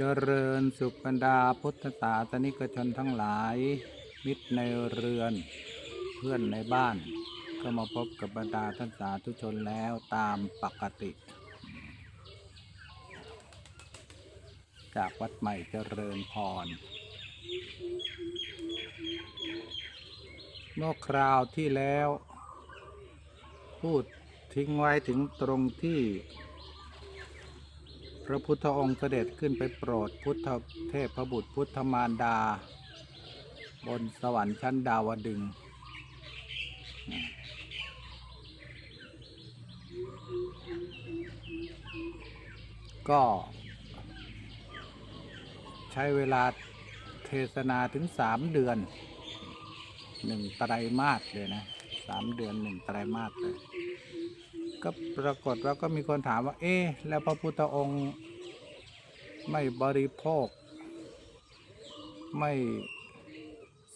เจริญสุขบรรดาพุทธศาสนิกชนทั้งหลาย มิตรในเรือน เพื่อนในบ้าน ก็มาพบกับบรรดาท่านสาธุชนแล้วตามปกติ จากวัดใหม่เจริญพร เมื่อคราวที่แล้ว พูดทิ้งไว้ถึงตรงที่ พระพุทธองค์เสด็จขึ้นไปโปรดพุทธเทพบุตรพุทธมารดา บนสวรรค์ชั้นดาวดึง ก็ ใช้เวลาเทศนาถึงสามเดือนหนึ่งไตรมาสเลยนะสามเดือนหนึ่งไตรมาสเลย ก็ปรากฏว่าก็มีคนถามว่า เอ๊แล้วพระพุทธองค์ไม่บริโภค ไม่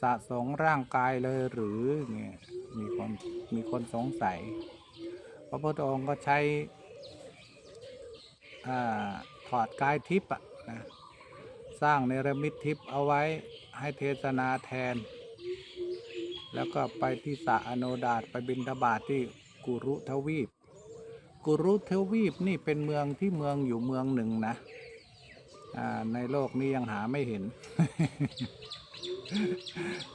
สะสงร่างกายเลยหรือเนี่ยมีคนมีคนสงสัย พระพุทธองค์ก็ใช้อถอดกายทิพย์อะนะสร้างเนรมิตทิพย์เอาไว้ให้เทศนาแทน แล้วก็ไปที่สระอโนดาตไปบินทบาทที่กุรุทวีป กุรุทวีปนี่เป็นเมืองที่เมืองอยู่เมืองหนึ่งนะในโลกนี้ยังหาไม่เห็น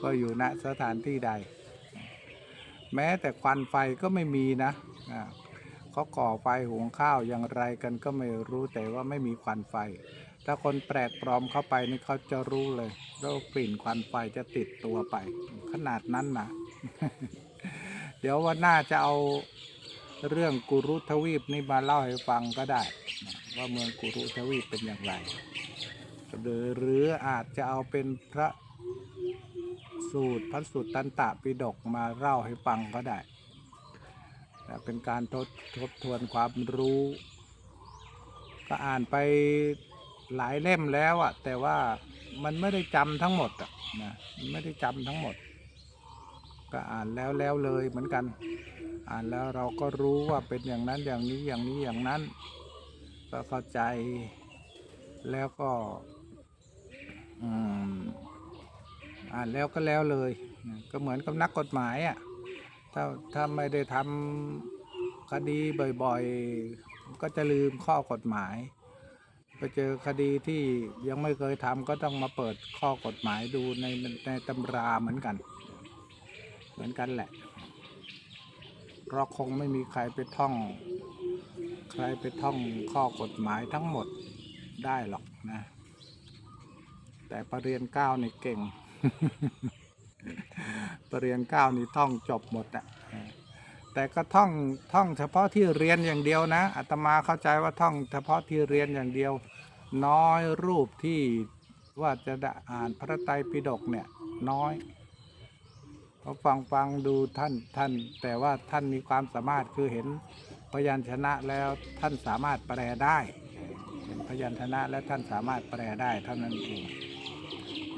ก็อยู่ณสถานที่ใด แม้แต่ควันไฟก็ไม่มีนะเขาก่อไฟหุงข้าวอย่างไรกันก็ไม่รู้แต่ว่าไม่มีควันไฟ ถ้าคนแปลกปลอมเข้าไปนี่เขาจะรู้เลยแล้วกลิ่นควันไฟจะติดตัวไป ขนาดนั้นนะเดี๋ยววันหน้าจะเอา เรื่องกุรุทวีปนี่มาเล่าให้ฟังก็ได้ ว่าเมืองกุรุทวีปเป็นอย่างไร หรือหรืออาจจะเอาเป็นพระสูตรพระสูตรตันตะปิฎกมาเล่าให้ฟังก็ได้ เป็นการทบทบทวนความรู้ ก็อ่านไปหลายเล่มแล้วอะแต่ว่ามันไม่ได้จำทั้งหมดอะนะไม่ได้จำทั้งหมด ก็อ่านแล้วแล้วเลยเหมือนกัน อ่านแล้วเราก็รู้ว่าเป็นอย่างนั้นอย่างนี้อย่างนี้อย่างนั้นก็เข้าใจแล้วก็อ่านแล้วก็แล้วเลย ก็เหมือนกับนักกฎหมายอะถ้าถ้าไม่ได้ทำคดีบ่อยๆ ก็จะลืมข้อกฎหมาย ไปเจอคดีที่ยังไม่เคยทำก็ต้องมาเปิดข้อกฎหมายดูในในตำราเหมือนกัน เหมือนกันแหละเราคงไม่มีใครไปท่อง ใครไปท่องข้อกฎหมายทั้งหมดได้หรอกนะ แต่ปรริญญาเก้านี่เก่ง ปรริญญาเก้านี่ท่องจบหมดอะแต่ก็ท่องท่องเฉพาะที่เรียนอย่างเดียวนะอาตมาเข้าใจว่าท่องเฉพาะที่เรียนอย่างเดียว น้อยรูปที่ว่าจะอ่านพระไตรปิฎกเนี่ยน้อย พอฟังฟังดูท่านท่าน แต่ว่าท่านมีความสามารถคือเห็นพยัญชนะแล้วท่านสามารถแปลได้เห็นพยัญชนะแล้วท่านสามารถแปลได้เท่านั้นเอง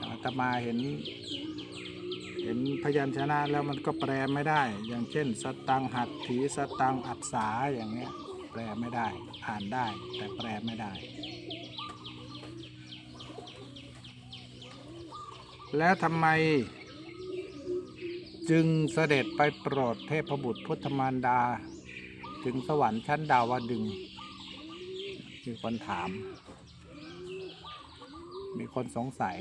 อาตมาเห็น เห็นพยัญชนะแล้วมันก็แปลไม่ได้ อย่างเช่น สตังหัตถีสตังอักษาอย่างเงี้ยแปลไม่ได้อ่านได้แต่แปลไม่ได้แล้วทำไม จึงเสด็จไปโปรดเทพบุตรพุทธมารดา ถึงสวรรค์ชั้นดาวดึง มีคนถาม มีคนสงสัย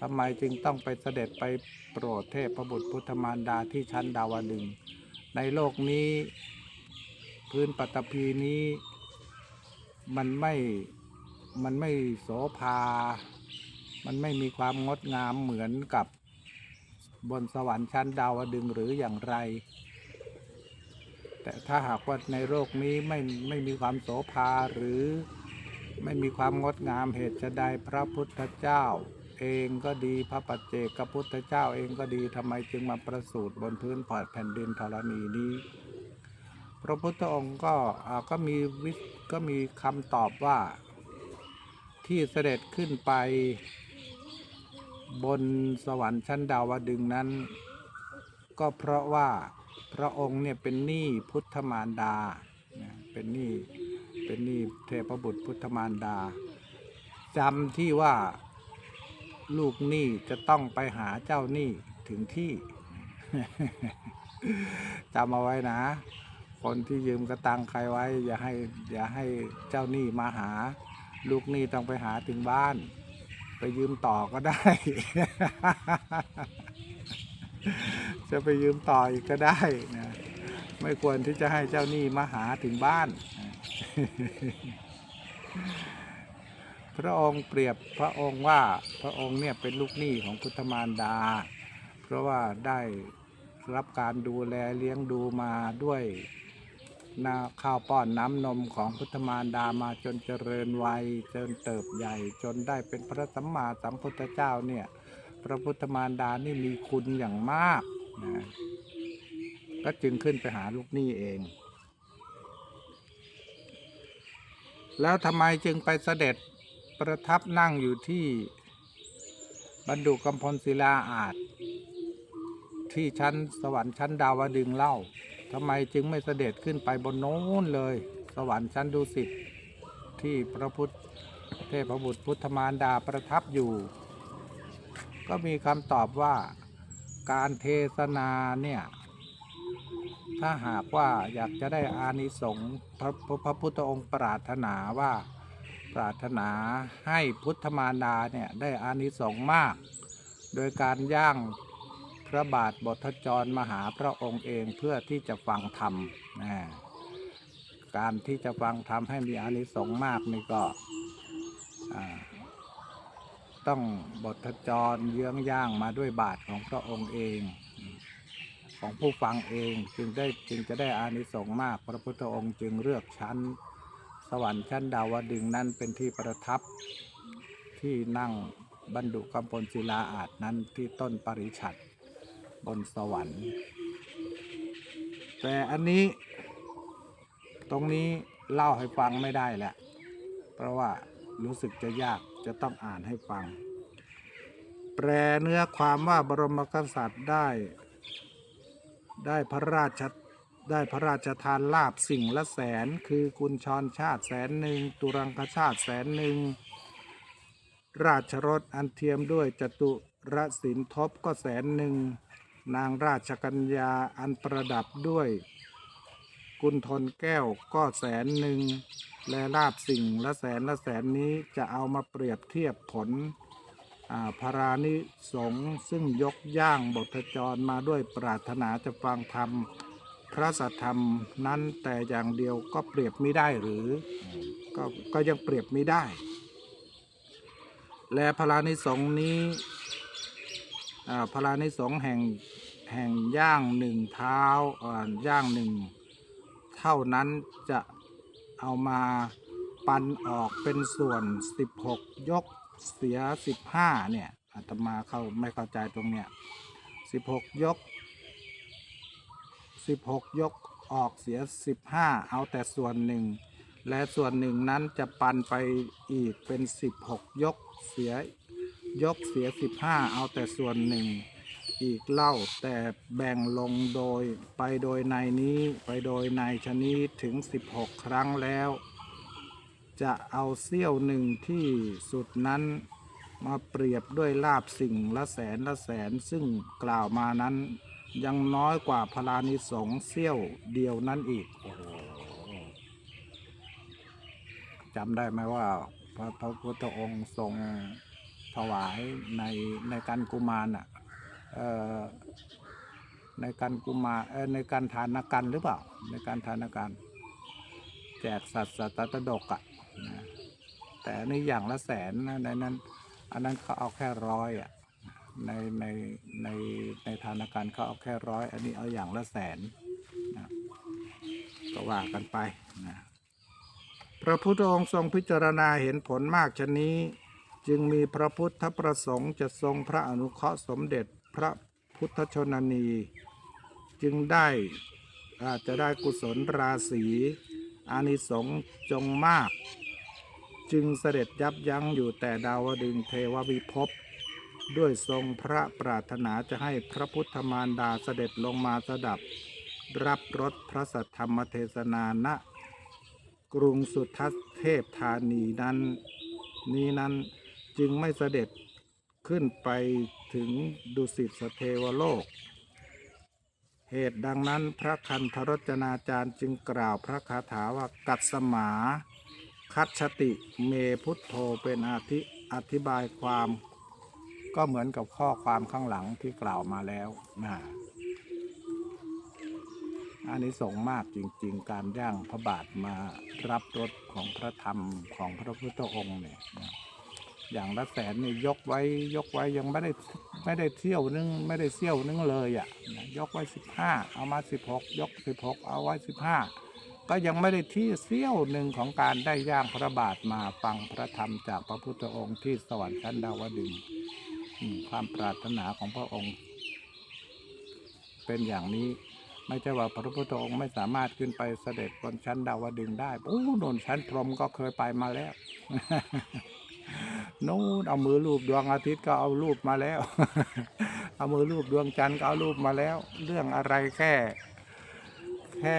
ทำไมจึงต้องไปเสด็จไปโปรดเทพบุตรพุทธมารดาที่ชั้นดาวดึง ในโลกนี้ พื้นปัตตภีนี้ มันไม่มันไม่โสภา มันไม่มีความงดงามเหมือนกับ บนสวรรค์ชั้นดาวดึงหรืออย่างไร แต่ถ้าหากว่าในโลกนี้ไม่ไม่มีความโสภาหรือไม่มีความงดงามเหตุจะใดพระพุทธเจ้า เองก็ดีพระปัจเจกพุทธเจ้าเองก็ดีทำไมจึงมาประสูติบนพื้นผ่อนแผ่นดินธรณีนี้ พระพุทธองค์ก็ก็มีวิก็มีคำตอบว่าที่เสด็จขึ้นไป บนสวรรค์ชั้นดาวดึงนั้น ก็เพราะว่าพระองค์เนี่ยเป็นหนี้พุทธมารดา เป็นหนี้เป็นหนี้เทพบุตรพุทธมารดาจำที่ว่าลูกหนี้จะต้องไปหาเจ้าหนี้ถึงที่จำเอาไว้นะ คนที่ยืมกระตังใครไว้ อย่าให้อย่าให้เจ้าหนี้มาหา ลูกหนี้ต้องไปหาถึงบ้าน ไปยืมต่อก็ได้ จะไปยืมต่ออีกก็ได้นะไม่ควรที่จะให้เจ้าหนี้มาหาถึงบ้าน พระองค์เปรียบพระองค์ว่าพระองค์เนี่ยเป็นลูกหนี้ของพุทธมารดา เพราะว่าได้รับการดูแลเลี้ยงดูมาด้วย นาข้าวป้อนน้ำนมของพุทธมารดามาจนเจริญวัยจนเติบใหญ่ จนได้เป็นพระสัมมาสัมพุทธเจ้าเนี่ย พระพุทธมารดานี่มีคุณอย่างมากนะก็จึงขึ้นไปหาลูกหนี้เอง แล้วทำไมจึงไปเสด็จประทับนั่งอยู่ที่บรรดุกำพลศิลาอาจ ที่ชั้นสวรรค์ชั้นดาวดึงเล่า ทำไมจึงไม่เสด็จขึ้นไปบนโน้นเลย สวรรค์ชั้นดุสิตที่พระพุทธเทพบุตรพุทธมารดาประทับอยู่ ก็มีคำตอบว่าการเทศนาเนี่ย ถ้าหากว่าอยากจะได้อานิสงส์พระพระพระพุทธองค์ปรารถนาว่าปรารถนาให้พุทธมารดาเนี่ยได้อานิสงส์มาก โดยการย่าง พระบาทบทจรมาหาพระองค์เองเพื่อที่จะฟังธรรมนะการที่จะฟังธรรมให้มีอานิสงส์มากนี่ก็ต้องบทจรเยื้องย่างมาด้วยบาทของพระองค์เอง ของผู้ฟังเองจึงได้จึงจะได้อานิสงส์มาก พระพุทธองค์จึงเลือกชั้น สวรรค์ชั้นดาวดึงนั้นเป็นที่ประทับที่นั่งบรรดุกำพลศิลาอาจนั้นที่ต้นปริชัด บนสวรรค์ แต่อันนี้ ตรงนี้เล่าให้ฟังไม่ได้แหละ เพราะว่ารู้สึกจะยากจะต้องอ่านให้ฟัง แปลเนื้อความว่าบรมกษัตริย์ได้ ได้พระราชได้พระราชทานลาบสิ่งละแสน คือกุญชรชาติแสนหนึ่งตุรังคชาติแสนหนึ่งราชรถอันเทียมด้วยจตุรสินทบก็แสนหนึ่ง นางราชกัญญาอันประดับด้วย กุณฑลแก้วก็แสนหนึ่ง และลาบสิ่งละแสนละแสนนี้จะเอามาเปรียบเทียบผลอ่าพารานิสงซึ่งยกย่างบทจรมาด้วยปรารถนาจะฟังธรรม พระสัทธรรมนั้นแต่อย่างเดียวก็เปรียบไม่ได้หรือ ก็ก็ยังเปรียบไม่ได้ และพรานิสงนี้อ่ารานิสงแห่ง แห่งย่างหนึ่งเท้าย่างหนึ่งเท่านั้นจะเอามาปันออกเป็นส่วน 16 ยกเสีย 15 เนี่ยอาตมาเข้าไม่เข้าใจตรงเนี้ย 16 ยก 16 ยกออกเสีย 15 เอาแต่ส่วนหนึ่ง และส่วนหนึ่งนั้นจะปันไปอีกเป็น 16 ยกเสียยกเสีย 15 เอาแต่ส่วนหนึ่ง อีกเล่า แต่แบ่งลงโดยไปโดยในนี้ไปโดยในชนิดถึง 16 ครั้งแล้ว จะเอาเสี้ยวหนึ่งที่สุดนั้นมาเปรียบด้วยลาบสิ่งละแสนละแสนซึ่งกล่าวมานั้น ยังน้อยกว่าพลานิสงเสี้ยวเดียวนั้นอีกจำได้ไหมว่าพระพระพุทธองค์ทรงถวายในในการกุมารอะเอ่อ ในการกุมาในการทานกันหรือเปล่า ในการทานกันแจกสัตว์สัตตดกอะนะแต่อันนี้อย่างละแสนนะในนั้น อันนั้นเขาเอาแค่ร้อยอะในในในในทานการเขาเอาแค่ร้อย อันนี้เอาอย่างละแสนนะก็ว่ากันไปนะพระพุทธองค์ทรงพิจารณาเห็นผลมากชนนี้ จึงมีพระพุทธประสงค์จะทรงพระอนุเคราะห์สมเด็จ พระพุทธชนนี จึงได้อาจจะได้กุศลราศีอานิสงส์จงมาก จึงเสด็จยับยั้งอยู่แต่ดาวดึงเทววิภพด้วยทรงพระปรารถนาจะให้พระพุทธมารดาเสด็จลงมาสดับ รับรสพระสัทธรรมเทศนาณกรุงสุทัศเทพธานีนั้น นี้นั้นจึงไม่เสด็จขึ้นไป ถึงดุสิตสเทวโลก เหตุดังนั้นพระคันธรจนาจารย์จึงกล่าวพระคาถาว่ากัดสมา คัตชติเมพุทโธเป็นอาทิอธิบายความก็เหมือนกับข้อความข้างหลังที่กล่าวมาแล้วนะอันนี้สงมากจริง ๆ การย่างพระบาทมารับรถของพระธรรมของพระพุทธองค์เนี่ยนะ อย่างละแสนนี่ยกไว้ยกไว้ยังไม่ได้ไม่ได้เที่ยวนึงไม่ได้เที่ยวนึงเลยอะ่ะยกไว้สิบห้าเอามาสิบหกยกสิบหกเอาไว้สิบห้าก็ยังไม่ได้ที่เสี้ยวหนึ่งของการได้ย่างพระบาทมาฟังพระธรรมจากพระพุทธองค์ที่สวรรค์ชั้นดาวดึงส์ความปรารถนาของพระองค์ เป็นอย่างนี้ไม่ใช่ว่าพระพุทธองค์ไม่สามารถขึ้นไปเสด็จบนชั้นดาวดึงส์ได้โอ้โนนชั้นพรมก็เคยไปมาแล้ว นู่นเอามือรูปดวงอาทิตย์ก็เอารูปมาแล้ว เอามือรูปดวงจันทร์ก็เอารูปมาแล้ว เรื่องอะไรแค่ แค่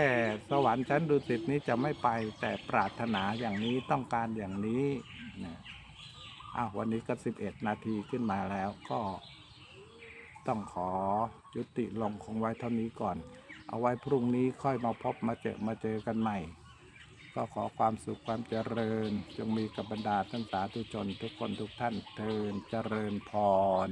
สวรรค์ชั้นดุสิตนี้จะไม่ไปแต่ปรารถนาอย่างนี้ต้องการอย่างนี้นะอ้าววันนี้ก็สิบเอ็ดนาทีขึ้นมาแล้วก็ต้องขอยุติลงคงไว้เท่านี้ก่อน เอาไว้พรุ่งนี้ค่อยมาพบมาเจอมาเจอกันใหม่ ก็ขอความสุขความเจริญ จงมีกับบรรดาท่านสาธุชนทุกคนทุกท่านเทินเจริญพร